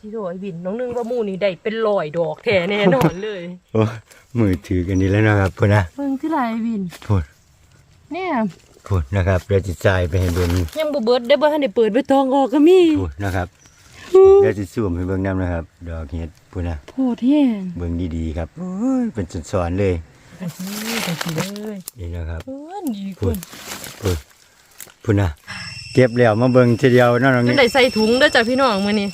ที่โดยบินน้องนึงว่าหมูนี่ได้เป็นร้อยดอกแท้แน่นอนเลยโอ้มือถือกันนี่แล้วนะครับพูดนะเบิ่งที่ไรบินพูดเนี่ยพูดนะครับเดี๋ยวจะจ่ายไปให้เบิ่งยังบ่เบิดได้บ่ทันได้เปิดไปตองออกก็มีพูดนะครับเดี๋ยวจะซูมให้เบิ่งนํนะครับ ดอกเห็ดพูดนะโหดแห้งเบิ่งดีๆครับโอ้ยเป็นสอนๆเลยไปสิไปสิเลยนี่นะครับเพิ่นดีคพูดนพูดพูดนะเก็บแล้วมาเบิ่งทีเดียวเนาะน้องจนี่นได้ใส่ถุงเด้อจ้ะพี่น้องมื้อนี้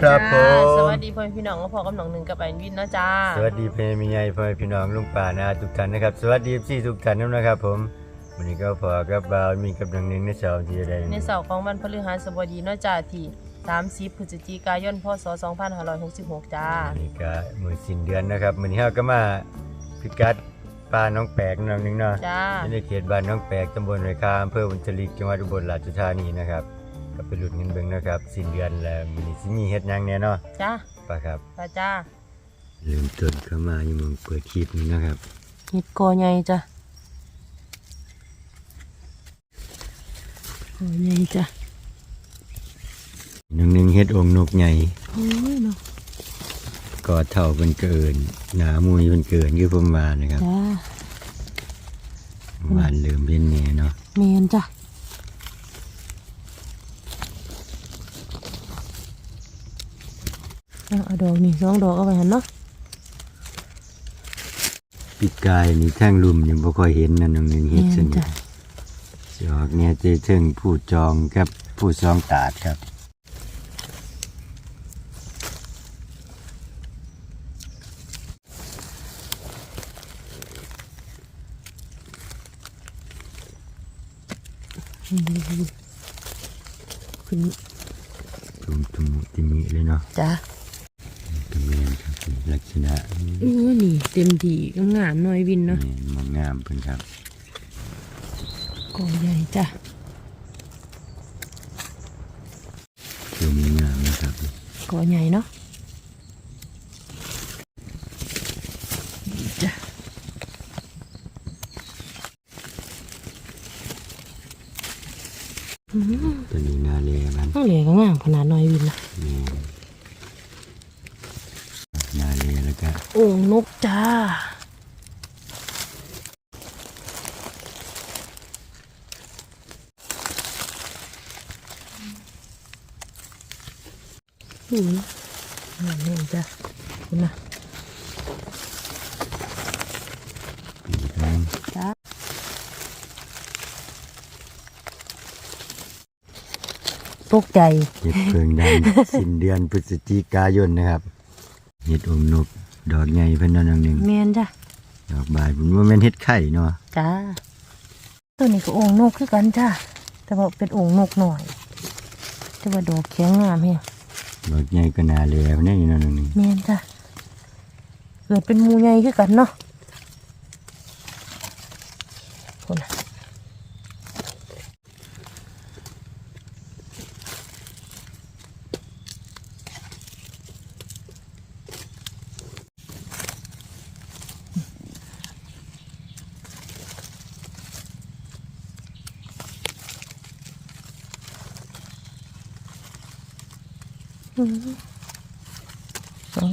ครับผจ้าสมวัสดีพ่อแม่พี่น้องก็พอกับน้องหนึงกับไอ้วินเนาะจ้าสวัสดีเพื่อนมีใหญ่พ่อแม่พี่น้องลุงป่านาทุกท่านนะครับ สวัสดีพี่ทุกท่านนะครับ ผมวันนี้ก็พอกับบ่าวมีกับน้องหนึงในเช้าที่ได้ในเสาร์ของวันพฤหัสบดีเนาะจ้าที่30พฤศจิกายนพศ2566จ้าอันนี้ก็มือสิ้นเดือนนะครับมื้อนี้เฮาก็มาพิกัดป่าน้องแปลกน้องหนึงเนาะจ้าอยู่ในเขตบ้านน้องแปลกตำบลไร่คาอำเภอบุญจริกจังหวัดอุบลราชธานีนะครับ ก็ไปหลุดเงินเบิ่งนะครับสิ้นเดือนแล้วมื้อนี้สิมีเฮ็ดหยังแน่เนาะจ้าไปครับจ้าจ้าเริ่มต้นเข้ามาอยู่เมืองเปิดคลิปนี้นะครับ เห็ดกอใหญ่จ้ะกอใหญ่จ้ะน้องหนึงเฮ็ดองค์นกใหญ่ โอ้ยเนาะก็เท่าเป็นเกิน หนามุยเป็นเกินคือผมว่านะครับจ้าหวานเริ่มเป็นแน่เนาะ เมียนจ้ะ เอาเอาดอกนี่สองดอกเอาไปหันเนาะปีกายนี่แท่งลุมยังบ่ค่อยเห็นนั่นน้องหนึงเฮ็ดสนิทจอกเนี่ยเจถึงผู้จองกับผู้ซองตาดครับ ขึ้น ตุมตุมติมิเลยเนาะ จ้า ตรงนี้ครับลักษณะ เออนี่เต็มที่งามๆหน่อยวินเนาะนี่มันงามเพิ่นครับกอใหญ่จ้ะตัวนี้งามนะครับกอใหญ่เนาะนี่จ้ะอืมตัวนี้นาเลมันต้องเหลียก็งามขนาดหน่อยวินนะ นี่นา เลแล้วก็โอ่งนกจ้าอืมนี่จ้ะคุณนะปีกนั้นจ้าตกใจเห็ดเพิงดำสิ้นเดือนพฤศจิกายนนะครับเห็ดอมนก ดอกใหญ่เพิ่นเนั่นหนึ่งเมียนจ้ะดอกบายผมว่าแม่นเห็ดไข่เนาะจ้าตัวนี้ก็โอ่งนกคือกันจ้าแต่ว่าเป็นโอ่งนกหน่อย แต่ว่าดอกแข็งงามเฮียดอกใหญ่ก็นาเลแน่อยู่นั่นหนึ่งเมียนจ้ะเกิดเป็นหมูใหญ่คือกันเนาะคนน่ะอืมสอง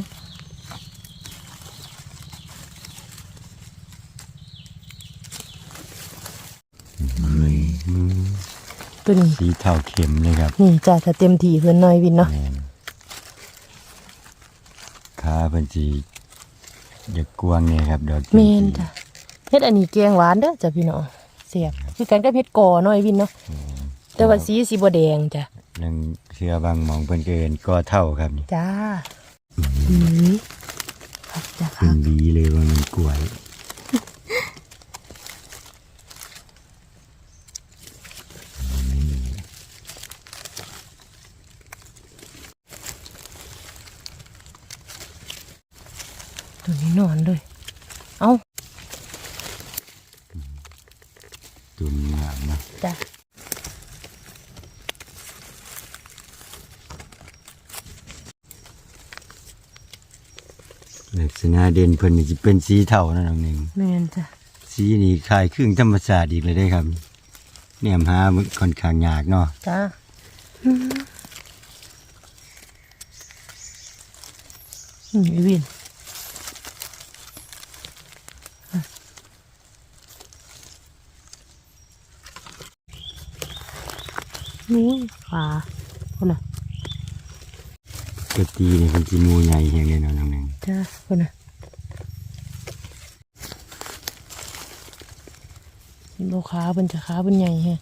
ตัวนี้ สีเทาเข้มเลยครับนี่จ้าถ้าเต็มที่เพื่อนน้อยวินเนาะแม่นขาเพิ่นสิอยากกวางเนี่ยครับดอกเมนจ้ะเฮ็ดอันนี้แกงหวานเด้อจ้ะพี่น้องเสียบคือกันกับเฮ็ดก่อน้อยวินเนาะแต่ว่าสีสีบ่แดงจ้ะนังเชื่อบางหมองเพิ่นเกินก็เท่าครับนี่จ้าอืมครับจ้ะคเป็รันบบีเลยว่ามันกล้วย ตัวนี้นอนเลย เอ้า ตัวนี้งามนะ จ้ะ ลักษณะเด่นเพิ่นนี่สิเป็นสีเทานั่นน้องหนึงแม่นจ้ะสีนี่คล้ายครึ่งธรรมชาติอีกเลยได้ครับ เนี่ยมหามันค่อนข้างยากเนาะจ้าอืมอีวินนี่ขาคนน่ะกะตีนี่เป็นสิหมูใหญ่แฮงเลยเนาะน้องหนึงจ้าคนน่ะ ลูกค้าเป็นจะค้าเป็นใหญ่แฮะ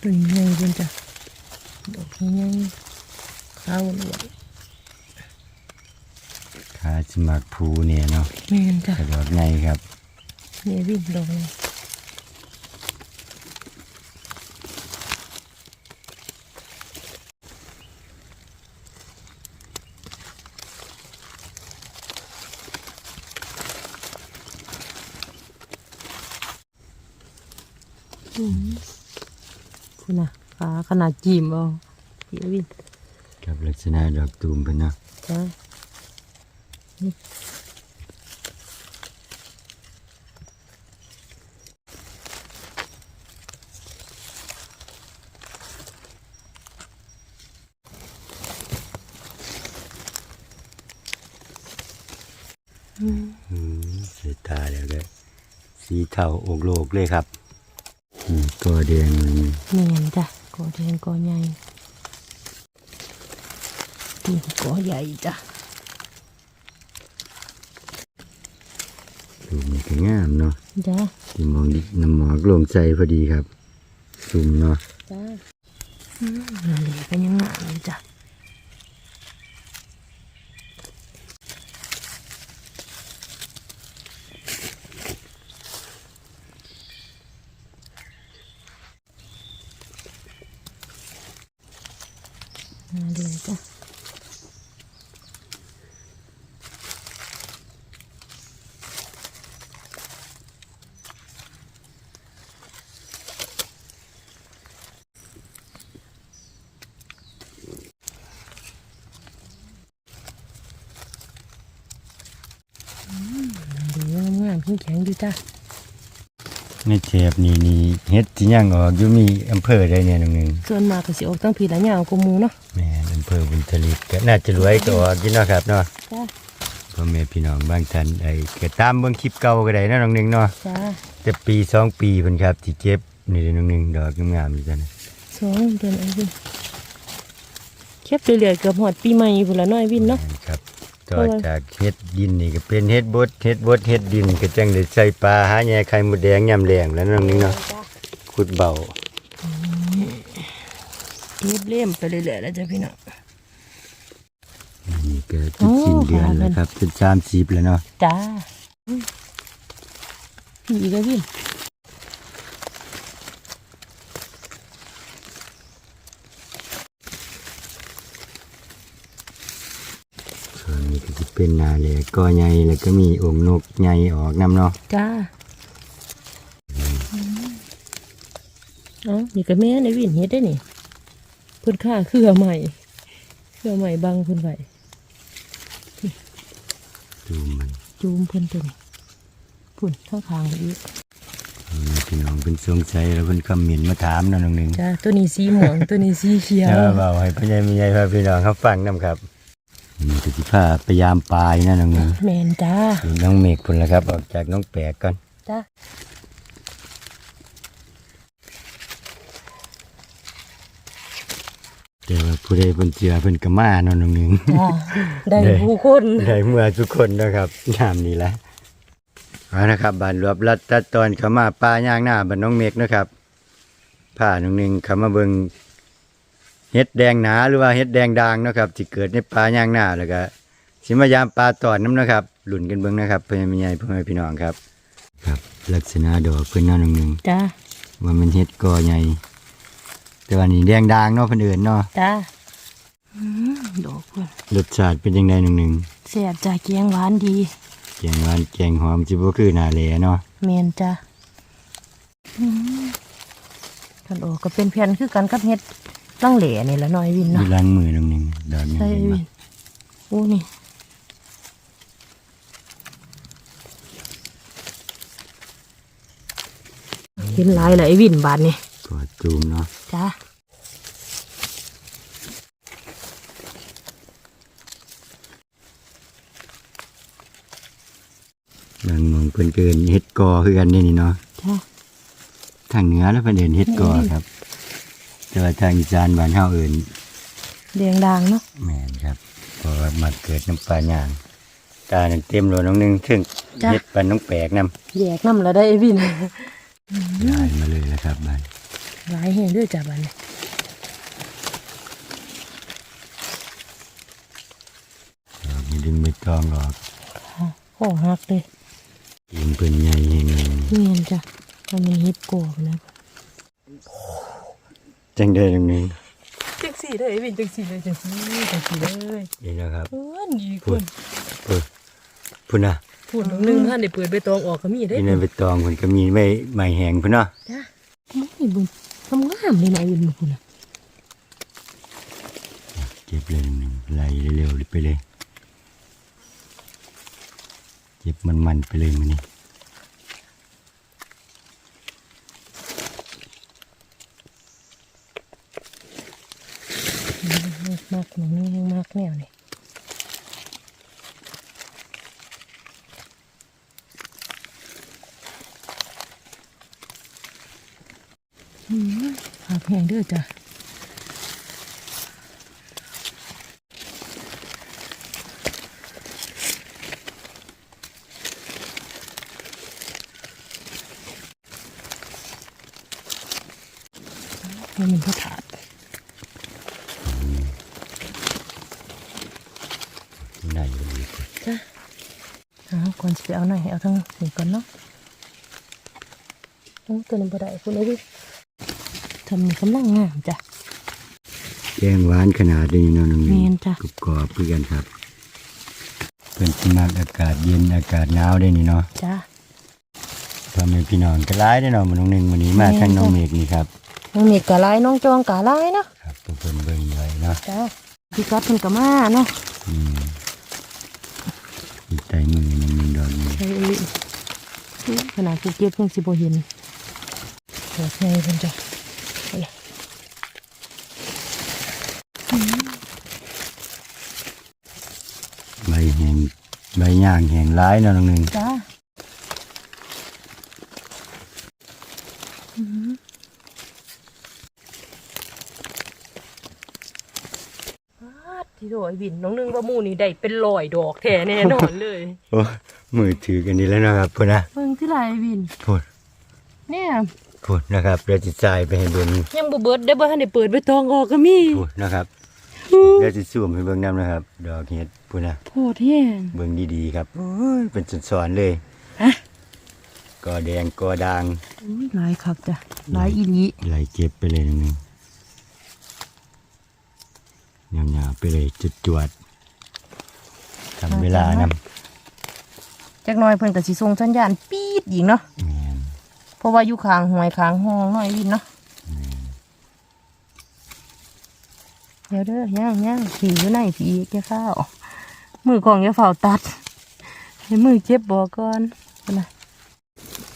ตัวนี้ใหญ่เพิ่นจ้ะดอกนี้ใหญ่ขาวอ้วน ขาสิ มักผูเนี่ยเนาะๆแม่นจ้ะกระดอกใหญ่ครับนี่วิ่งดอกนี้อืมคุณน่ะขาขนาดจีมเอาพี่วินกับลักษณะดอกตูมเพิ่นเนาะจ้านี่อืมเสียตาแล้วก็สีเทาอกโลกเลยครับอืมตัวแดงมันเนียนจ้ะกอแดงกอใหญ่นี่กอใหญ่จ้ะ ตูมนี่ก็งามเนาะจ้าที่มองดิน้ำหมอกลงใจพอดีครับซุ่มเนาะจ้าอืมนั่นแหละก็ยังงามอยู่จ้ะ มาเลยจ้ะ ดูงามๆแข็งๆอยู่จ้ะ ในเทปนี่นี่เฮ็ดที่ย่างออกอยู่มีอำเภอใดเนี่ยน้องหนึงส่วนมากก็สิออกตั้งผีละยาวกว่าหมูเนาะแม่นอำเภอบุญทลิกก็น่าจะรวยก็ออกอยู่เนาะครับเนาะจ้าพ่อแม่พี่น้องบางท่านไอ้ก็ตามเบิ่งคลิปเก่าก็ได้เนาะน้องหนึงเนาะจ้าแต่ปีสองปีเพิ่นครับที่เก็บนี่เด้อน้องหนึงดอกงามๆอยู่จ้ะนะสองเดือนไอ้วินเก็บเรื่อยๆเกือบหอดปีใหม่พุ่นละน้อยวินเนาะแม่นครับ ต่อจากเฮ็ดดินนี่ก็เป็นเฮ็ดบดเฮ็ดบดเฮ็ดดินก็จังได้ใส่ปลาหาแย่ไข่มดแดงยามแลงแล้วน้องหนึงเนาะขุดเบาเก็บเล่มไปเรื่อยๆแล้วจ้ะพี่น้องนี่ก็จะสิ้นเดือนแล้วครับจะ30แล้วเนาะจ้าอืมพี่อีกแล้ววิน ส่วนนี้ก็ จะเป็นนาแหลกกอใหญ่แล้วก็มีองค์นกใหญ่ออกนํเนาะจ้าเอ๋อนี่ก็แม่ในวินเฮ็ดได้นี่เพิ่นค่าเครือใหม่เครือใหม่บังเพิ่นไว้ดูมันจูมเพิ่นตัวนี้พุ่นข้างทางอีกพ่อแม่พี่น้องเป็นสงสัยแล้วเพิ่นคอมเมนต์มาถามเนาะน้องหนึงจ้าตัวนี้สีม่วงตัวนี้สีเขียวเออเบาให้พ่อใหญ่แม่ใหญ่พาพี่น้องเขาฟังนํครับ นี่ก็สิพาพยายามปลายนะน้องหนึงแมนจ้านี่น้องเมฆพุ่นละครับ ออกจากน้องแปกก่อนจ้าแต่ว่าผู้ใดเพิ่นเชื่อเพิ่นก็มาเนาะน้องหนึงจ้าได้ได้ผู้คนได้เมื่อทุกคนนะครับยามนี้แหละเอานะครับบ้านรวบรัดตัดตอนเขามาป่าย่างหน้าบ้านน้องเมฆนะครับผ้าหนึ่งหนึ่งเขามาเบิง เฮ็ดแดงหนาหรือว่าเฮ็ดแดงด่างเนาะครับที่เกิดในป่าย่างหน้าแล้วก็สิมายามปลาตอนน้ำนะครับหลุ่นกันเบิ่งนะครับเพื่อนแม่ใหญ่พ่อแม่พี่น้องครับครับ ลักษณะดอกเพิ่นเนาะน้องหนึ่งจ้าว่ามันเฮ็ดกอใหญ่แต่ว่านี่แดงด่างเนาะเพิ่นเอิ้นเนาะจ้าอืมดอกเพิ่นรสชาติเป็นยังไงหนึ่งหนึ่งแซ่บจ้ะแกงหวานดีแกงหวานแกงหอมจิบ่คือหนาแหลเนาะแม่นจ้ะอืมคันออกก็เป็นแผ่นคือกันกับเฮ็ด ลังเหล่นี่ละน้อยวินมีเนาะล้างมือหนึ่งหนึ่งดอกหนึงใช่เห็นวิบ่นโอ้นี่เห็นหลายเลยไอ้วินบาดนี่กอดจูมเนาะจ้าดังมองเพิ่นเกินเฮ็ดกอคือกันนี่นี่เนาะจ้าทางเหนือแล้วเพิ่นเอิ้นเฮ็ดกอครับ แต่ว่าทางอีสานบ้านเฮาเอิ้นแดงด่างเนาะแม่นครับเพราะว่ามาเกิดน้ำปลาย่างตานั่นเต็มโลน้องหนึงถึงเฮ็ดปลาน้องแปลกนำแยกน้ำแล้วได้ไอ้วินได้มาเลยนะครับบ้านหลายแห่งด้วยจ้ะบาดนี่เรามีดึงใบตองออกโอ้หักเลยยิงเพิ่นใหญ่แฮงเลยเมียนจ้ะมันมีเฮ็ดโกบนะ จังได้ตรงนี้จังสี่เลยไอ้วินจังสี่เลยจังสี่จังสี่เลยนี่นะครับเพื่อนดีคพูดนพูดพูดนะพูดตรงนึงท่านได้เปิดใบตองออกก็มีได้นี่ในใบตองเพิ่นก็มีไม่ไม่แห้งพุ่นเนาะจ้ะไม่บุญทำงามเลยนะไอ้วินมาพูดนะเก็บเลยหนึ่งไล่เร็วๆไปเลยเก็บมันๆไปเลยมื้อนี้ มากหนูนี่มากแนวนี่อืมหาแพงเด้อจ้ะ มันเป็นพระถาด ได้อยู่ดี จ้ะเอาก่อนจะไปเอาหน่อยเอาทั้งหนึ่งก่อนเนาะโอ้ ตัวนี้บ่ได้คุณเลยดิทำนี่กำลังงามจ้ะแกงหวานขนาดนี้เนาะน้องแม่นจ้ะ กรุบกรอบคือกันครับเพิ่นสิมักอากาศเย็นอากาศหนาวได้นี่เนาะจ้ะ พ่อแม่พี่น้องก็หลายได้อเนาะมื้อน้องหนึงมื้อนี้มาแม่น ทางน้องเมฆนี่ครับน้องเมฆกะลายน้องจองกะลายเนาะครับเพิ่นเบิ่งไว้เนาะจ้ะพี่กัดเพิ่นกะมาเนาะอืมอีใจมือน้องหนึงดอกนี้ใช่เลยขนาดกูเก็บเพิ่งสิบ่เห็น โอ้ใช่เพิ่นจ้ะเอาล่ะใบแห้งใบย่างแห้งหลายเนาะน้องหนึงจ้ะที่โดยบินน้องนึงว่าหมูนี่ได้เป็นลอยดอกแท้แน่นอนเลยโอ้มือถือกันนี่แล้วนะครับพุ่นนะเบิ่งที่ไรบินพุ่นเนี่ย พุ่นนะครับเดี๋ยวจะจ่ายไปให้เบิ่งยังบ่เบิดได้บ่ทันได้เปิดใบตองออกก็มีพุ่นนะครับเดี๋ยวจะซูมให้เบิ่งนํนะครับ ดอกเห็ดพุ่นนะโพดแห้งเบิ่งดีๆครับโอ้ยเป็นสอนๆเลยฮะกอแดงกอด่างอุ้ยหลายครับจ้ะหลายอีหลีไหลเก็บไปเลยนึงยาวๆไปเลยจุดจวดๆทำเวลานำ จักหน่อยเพิ่นก็สิส่งสัญญาณปี๊ดอีกเนาะ แม่น เพราะว่าอยู่ข้างห้วยข้างห้องน้อยวินเนาะเดี๋ยวเด้อย่างย่างผีอยู่ไหนผีแกข้าวมือกองอย่าเฝ้าตัดให้มือเจ็บบ่ก่อนพุ่นนะ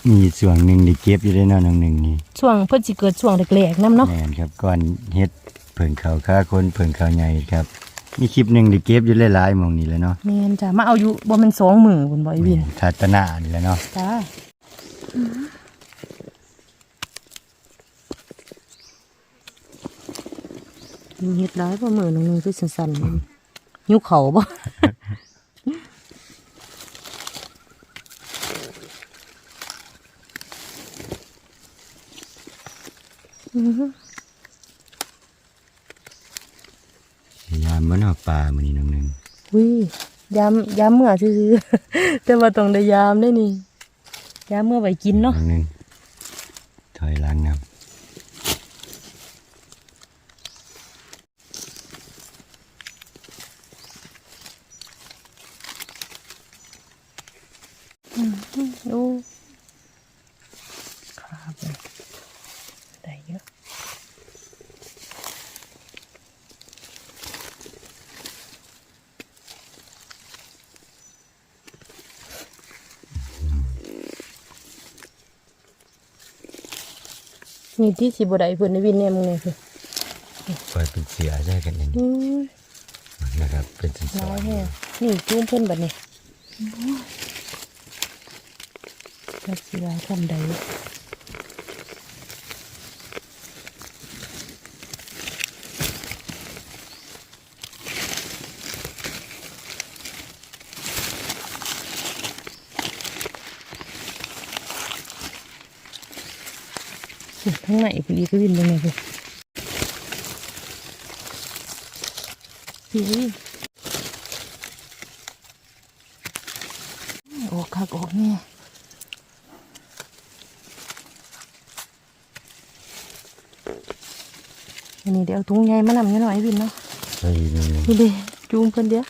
มีส่วนหนึ่งที่เก็บอยู่ได้เนอนหนึ่งนี่ช่วงเพิ่นสิเกิดช่วงแรกๆนํเนาะแม่นครับก้อนเฮ็ดเพิ่งเขาฆ่าคนเพิ่งเขาใหญ่ครับมีคลิปหนึ่งที่เก็บอยู่หลายๆหมองนี่แหล้วเนาะแม่นจ้ะมาเอาอยู่บ่แม่นสองมือพุ่นบ่ไอ้วินทัตนานี่แหล้วเนาะจ้า เฮ็ดร้ายบ่มือหนึงคือสั่นๆมันยุเขาบ่พยายามมันเอาปลามันนี่น้องหนึ่งวิยามยามเมื่อซื่อๆแต่ว่าต้องได้ยามได้นี่ยามเมื่อไว้กินเนาะน้องหนึ่งถอยหลังน นี่ที่สิบ่ได้เพิ่นได้วินแน่มึงเนี่ยคือปล่อยเป็นเสือใช่กันอย่างนี้อุ้ยนะครับ เป็นสร้าอยนแฮ่นี่จุ้มเพิ่นบัดนี้จักสิว่าทำใด ข้างในพอดีก็วินตรงไหนคือพี่ออกคักออกแน่อันนี้เดี๋ยวเอาถุงใหญ่มานำอยู่หน่อยวินเนาะใช่นี่นี่เด้จูงเพิ่นเดียว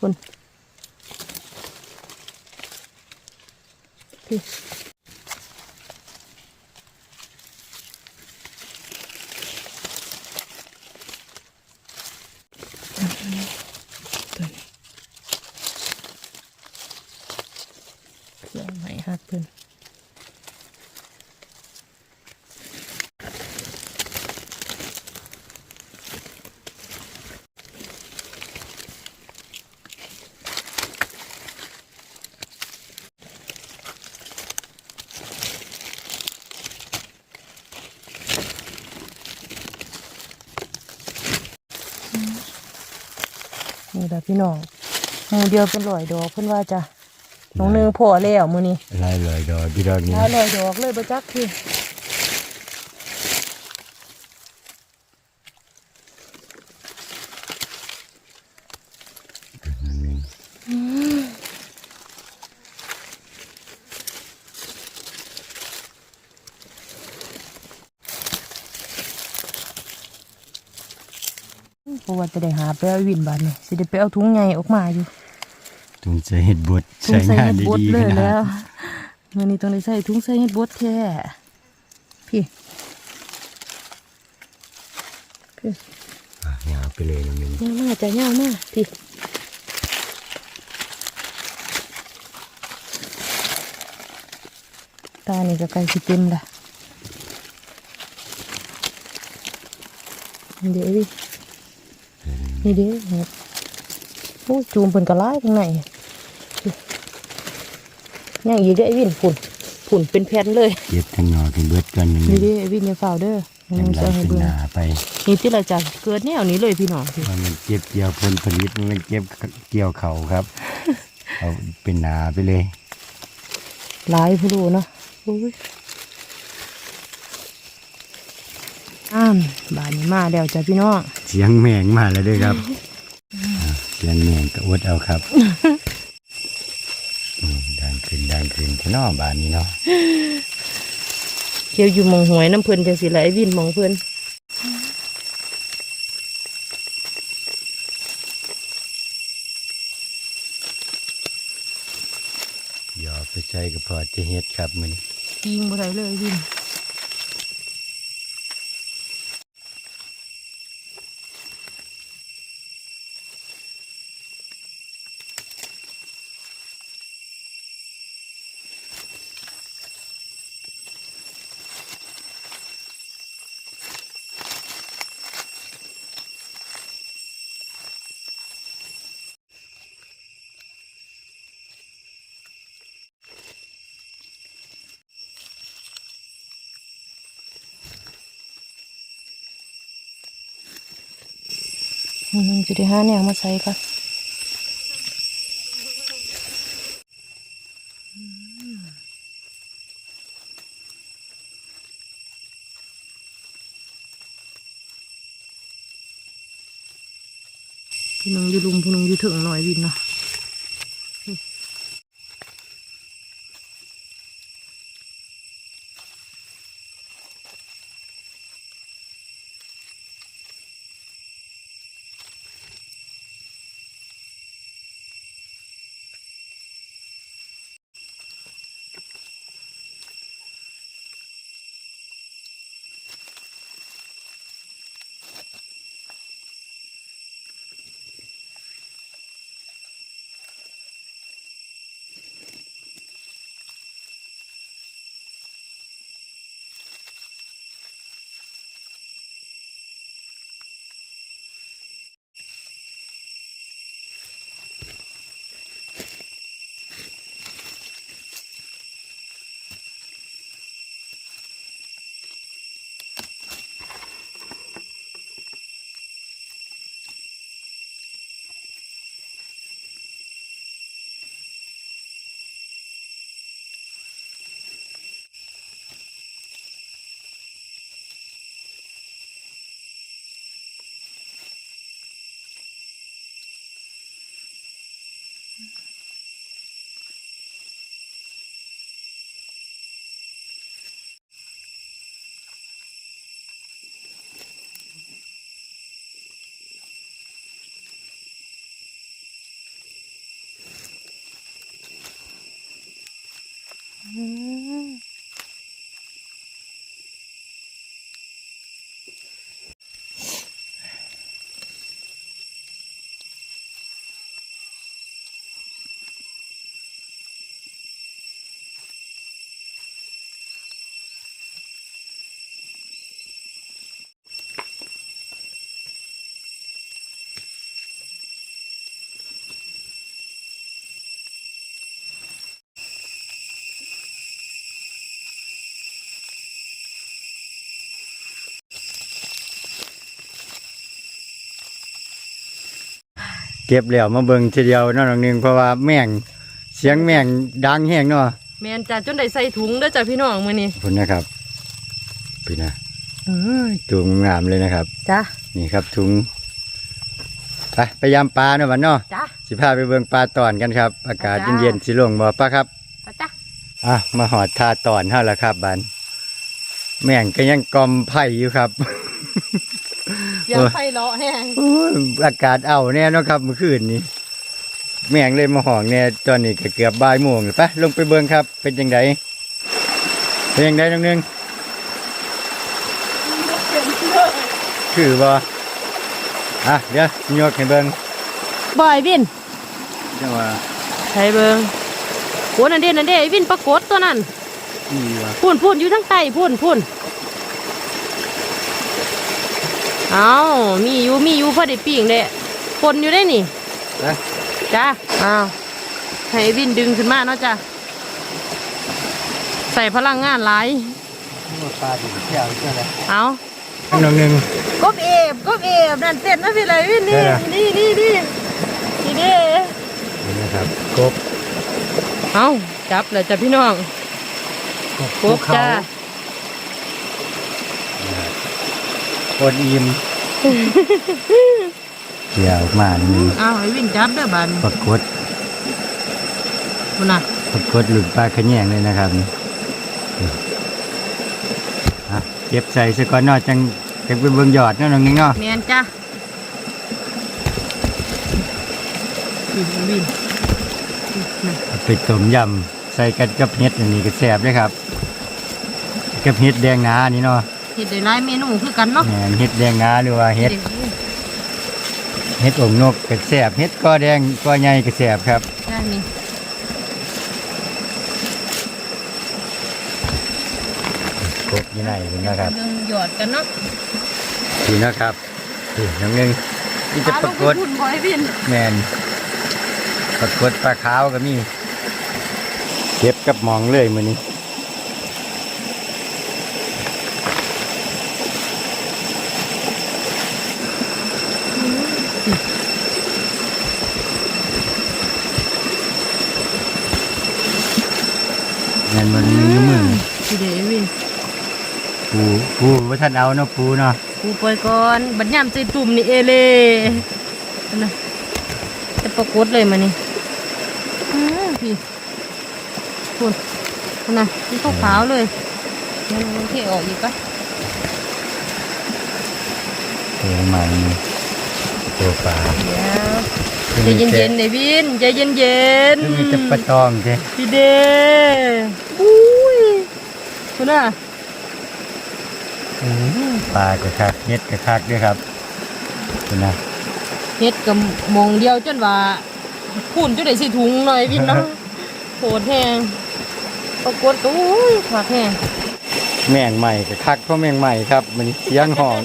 คนพี่ ตัวนี้เครื่องไหนฮักเพิ่น นี่แหละพี่น้องหมูเดียวเป็นร้อยดอกเพิ่นว่าจะน้องเนือพอแล้วมื้อนี้ลายลอยดอกพี่ดอกนี้หลายร้อยดอกเลยบ่จักพี่เพราะว่าจะ ได้หาไปเอาวินบาดนี่สิได้ไปเอาถุงใหญ่ออกมาอยู่ถุงใส่เห็ดบดถุใช้งใส่งานเฮ็ดบดดีๆเลขยนาแล้ดวมื้อนี้ต้องได้ใส่ถุงใส่เฮ็ดบดแท้พี่พี่อะยาวไปเลยน้องมินย่างมาจะย่างมาพี่ตานี่ก็ใกล้สิเต็มละเดี๋ยวดิ นี่เด้เห็ดโอ้จูมเพิ่นกระไล่ข้างในพี่ย่างอีกเด้อไอ้วินผุ่นผุ่นเป็นแผ่นเลยเก็บทั้งหนอทั้งเบิดกันน้องมินี่นเด้อไอ้วินอย่าฝ่าวเด้อยังมันไล่จะให้เป็นเบิ่หงนาไปนี่ที่เราจะเกิดแนวนี้เลยพี่น้องพี่ว่ามันเก็บเกี่ยวผลผลิตมันเก็บเกี่ยวเขาครับเอาเป็นหนาไปเลยหลายผู้ดูเนาะโอ้ยอ้ามบานนี้มาแล้วจ้ะพี่น้อง เสียงแมงมาแล้วด้วยครับอะเสียงแมงก็อดเอาครับอืมดังขึ้นดังขึ้นพี่น้องบ้านนี้เนาะเกี่ยวอยู่หมองหวยน้ำเพิ่นจังสิไหลวินหมองเพิ่นอย่าไปใช้ก็พอจะเฮ็ดครับมันยิงบ่ได้เลยวิน อืมจะได้หาแนวมาใส่ก่อนพี่น้องอยู่ลุมพี่น้องอยู่ถึงหน่อยวินเนาะ เก็บแล้วมาเบิ่งทีเดียวเนาะน้องหนึงเพราะว่าแม่งเสียงแม่งดังแห้งเนาะแมนจ้าจนได้ใส่ถุงเด้อจ้าพี่น้องมื้อนี้พุ่นนะครับพี่นะเอ้ยถุงงามเลยนะครับ จ้านี่ครับถุงไปไปยามปลาเนาะวันเนาะจ้าสิพาไปเบิ่งปลาตอนกันครับ อากาศจ้าเย็นๆสิลงบ่ป้าครับจ้าอะมาหอดท่าตอนเท่าละครับบันแม่งก็ยังกอมไผ่อยู่ครับ อย่าไฟเลาะแห้งโอ้ยอากาศเอาแน่เนาะครับเมื่อคืนนี้ แม่งเลยมาห้องเนี่ยตอนนี้ก็เกือบบ่ายโมงแล้วไปลงไปเบิ่งครับ เป็นยังไงเป็นยังไงน้องนึงคือบ่อะเดี๋ยวยกให้เบิ่งบ่อยวินจังว่าใช้เบิงโอ้นั่นเด้นั่นเด้ไอ้วินปรากฏตัวนั้นอีว่าพุ่นพุ่นอยู่ทั้งใต้พุ่นพุ่น เอามีอยู่มีอยู่พอได้ปีงเด้ปนอยู่ได้นี่นะจ้าอ้าวให้วินดึงขึ้นมาเนาะจ้ะใส่พลังงานหลายปลาดิบแก้วใช่ไหมเอาน้องนึงกบเอฟกบเอฟนั่นเต้นนะพี่เลยวินนี่ได้นะนี่นี่นี่นี่เด้นี่นะครับกบเอาจับเลยจ้ะพี่น้องกบจ้า กดอิ่มเกี่ยวมานี่เอาไอ้วินจับเด้อบันปรากฏมันน่ะปรากฏหลุดปลาขะแยงเลยนะครับนี่อะเก็บใส่ซะก่อนเนาะจังจังไปเบิ่งยอดเนาะน้องนึงเนาะแมนจ้ะวินวินเอาไปต้มยำใส่กันกับเห็ดอันนี้ก็แซ่บเลยครับ กับเห็ดแดงงานี่เนาะ เห็ดได้หลายเมนูคือกันเนาะแหม่นเห็ดแดงงาหรือว่าเห็ดด็กเห็ดองนกก็แซ่บเห็ดก้อแดงก้อใหญ่ก็แซ่บครับจ้านี่กบอยู่ไหนเห็นนะครับเรื่องหยอดกันเนาะนี่นะครับนี่น้องนึงที่จะปรากฏปลาลูพุ่นบอยวินแมนปรากฏปลาขาวก็มีเก็บกับหมองเลยมือนี้ เงินมันมีอยู่มือพี่เดวินปูปูว่าท่านเอาเนาะปูเนาะกูปล่อยก่อนบัดยามใจตุ่มนี่เอเล่นั่นนะจะปรากฏเลยมานี่อื้อพี่พุ่นพุ่นน่ะนี่ขาวๆเลยเดี๋ยวมันเทออกอีกปะตัวใหม่นี่ตัวปลาเดี๋ยว ใจเย็นๆเดวินใจเย็นคือมีแต่ปลาตองใช่ๆพี่เดอุ้ยคุณน่ะปลากระคักเฮ็ดกระคักด้วยครับคุณนะเฮ็ดกับมองเดียวจนว่าพูนจนได้สิถุงหน่อยวินเนาะโหดแหงปรากฏก็อุ้ยขาดแหงแมงใหม่กระคักเพราะแมงใหม่ครับ มันเสียงห้อง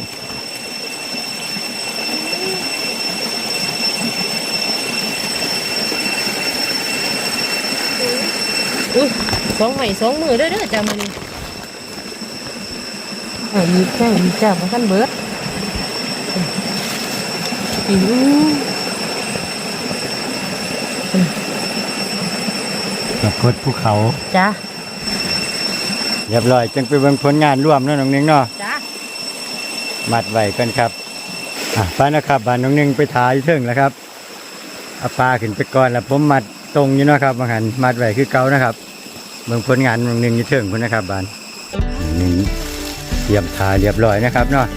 อุ้ยสองใหม่สองมือเด้อเด้อจ้ามันนี่อ่ามีแข้งมีจ้ามาขั้นเบิดอิวปรากฏภูเขา จ้าเรียบร้อยจึงไปเบิ่งผลงานร่วมเนาะน้องนึงเนาะจ้ามัดไว้กันครับอะไปนะครับบ้านน้องนึงไปถ่ายเทิงแล้วครับเอาปลาขึ้นไปก่อนแล้วผมมัด ตรงอยู่เนาะครับบางหันมัดไว้คือเก่านะครับเบิ่งผลงานน้องหนึงอยู่เทิงพุ่นนะครับบ้านน้องหนึงเตรียมถ่ายเรียบร้อยนะครับเนาะ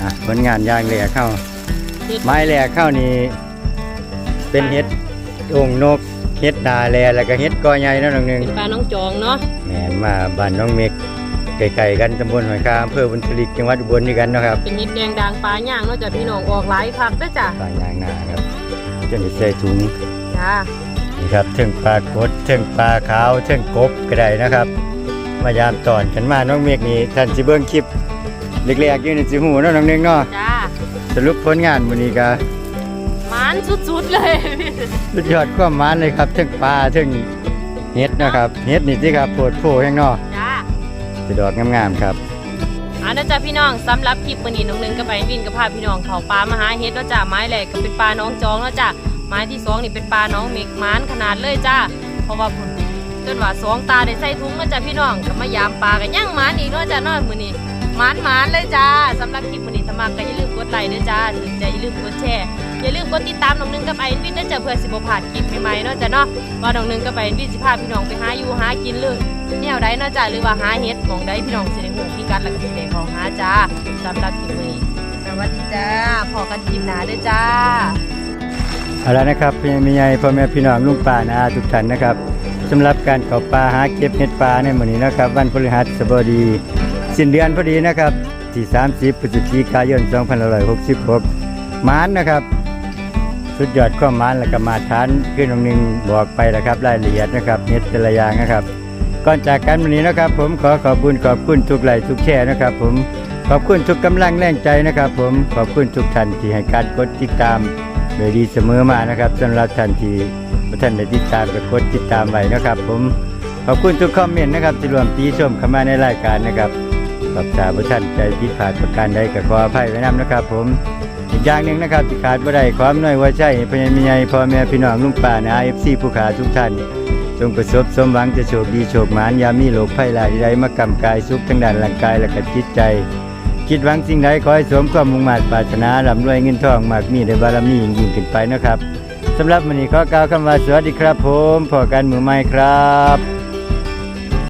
อะผลงานอย่างแรกเข้า ไม้แรกเข้านี่เป็นเห็ดองค์นกเห็ดดาแลแล้วก็เห็ดกอใหญ่เนาะน้องหนึงเป็นปลาน้องจองเนาะแหมมาบ้านน้องเมกไก่ๆกันตำบลหอยคาอำเภอบุญทลิกจังหวัดอุบลนี่กันเนาะครับเป็นนิดแดงด่างปลาย่างเนาะจ้ะพี่น้องออกหลายครับเด้อจ้ะปลายางนาครับ จนได้ใส่ถุงจ้านี่ครับเทิงปลากดเทิงปลาขาวเทิงกบก็ได้นะครับ มายามตอนกันมาน้องเมกนี่ท่านสิเบิ่งคลิปเล็กๆอยู่ในสิหูเนาะน้องนึงเนาะจ้าสรุปผลงานมื้อนี้ก็มันสุดๆเลยสุดยอดความหมานเลยครับเทิงปลาเทิงเฮ็ดนะครับเฮ็ดนี่ที่ครับโพดโพแห้งเนาะจ้าสิดอกงามๆครับ อันนั้นจ้ะพี่น้องสำหรับคลิปวันนี้น้องหนึงก็ไปวินกับพาพี่น้องเขาปลามาหาเฮ็ดเนาะจ้ะไม้แรกก็เป็นปลาน้องจองเนาะจ้ะไม้ที่สองนี่เป็นปลาน้องเมกมานขนาดเลยจ้าเพราะว่าจนว่าสองตาได้ใส่ถุงเนาะจ้ะพี่น้องก็มายามปลากันย่างมานอีกเนาะจ้ะเนาะมื้อนี้มานมานเลยจ้าสำหรับคลิปวันนี้ถ้ามักก็อย่าลืมกดไลค์ด้อจ้าถึงใจอย่าลืมกดแชร์อย่าลืมกดติดตามน้องหนึงกับไอ้วินเด้อจ้ะเพื่อสิบ่าดคลิปใหม่ๆเนาะจ้ะเนาะว่าน้องหนึงกับไอวินสิพาพี่น้องไปหาอยู่หากินเลย แนวใดเนาะจ้าหรือว่าหาเฮ็ดหมองใดพี่น้องสิได้ฮู้พิกัดแล้วก็สิได้ข้าหาจ้าสำหรับคลิปนี้สวัสดีจ้าพอกันคลิปหน้าเด้อจ้าเอาละนะครับพี่มีใหญ่พ่อแม่พี่น้องลุงป้านาทุกท่านนะครับสำหรับการเข้าป่าหาเก็บเห็ดป่าในมื้อนี้นะครับ วันพฤหัสบดี สิ้นเดือนพอดีนะครับที่30พฤศจิกายน2566หมานนะครับ สุดยอดความมานแล้วก็มาทานขึ้นตรงนึงบอกไปแล้วครับรายละเอียดนะครับเฮ็ดแต่ละอย่างนะครับ ก่อนจากกันวันนี้นะครับ ผมขอขอบคุณขอบคุณทุกไหลทุกแชร์นะครับ ผมขอบคุณทุกกำลังแรงใจนะครับ ผมขอบคุณทุกท่านที่ให้การกดติดตามโดยดีเสมอมานะครับสำหรับท่านที่บ่ท่านได้ติดตามก็กดติดตามไว้นะครับ ผมขอบคุณทุกคอมเมนต์นะครับที่รวมตีชมเข้ามาในรายการนะครับขอบคุณผู้ท่านใจผิดพลาดประการใดก็ขออภัยไว้นํนะครับ ผมอีกอย่างหนึ่งนะครับที่ขาดบ่ได้ความน้อยว่าใช่พญามีใหญ่พ่อแม่พี่น้องลุงป้านะ FC ผู้ขาทุกท่าน จงประสบสมหวังจะโชคดีโชคหมานยามีโรคภัยหลายใดมากำกายสุขทั้งด้านร่างกายและก็จิตใจ คิดหวังสิ่งใดขอให้สมความมุ่งมั่นปรารถนาร่ำรวยเงินทองมากมีในบารมียิ่งยิ่งขึ้นไปนะครับสำหรับวันนี้ขอกล่าวคำว่าสวัสดีครับผมพอกันมือใหม่ครับ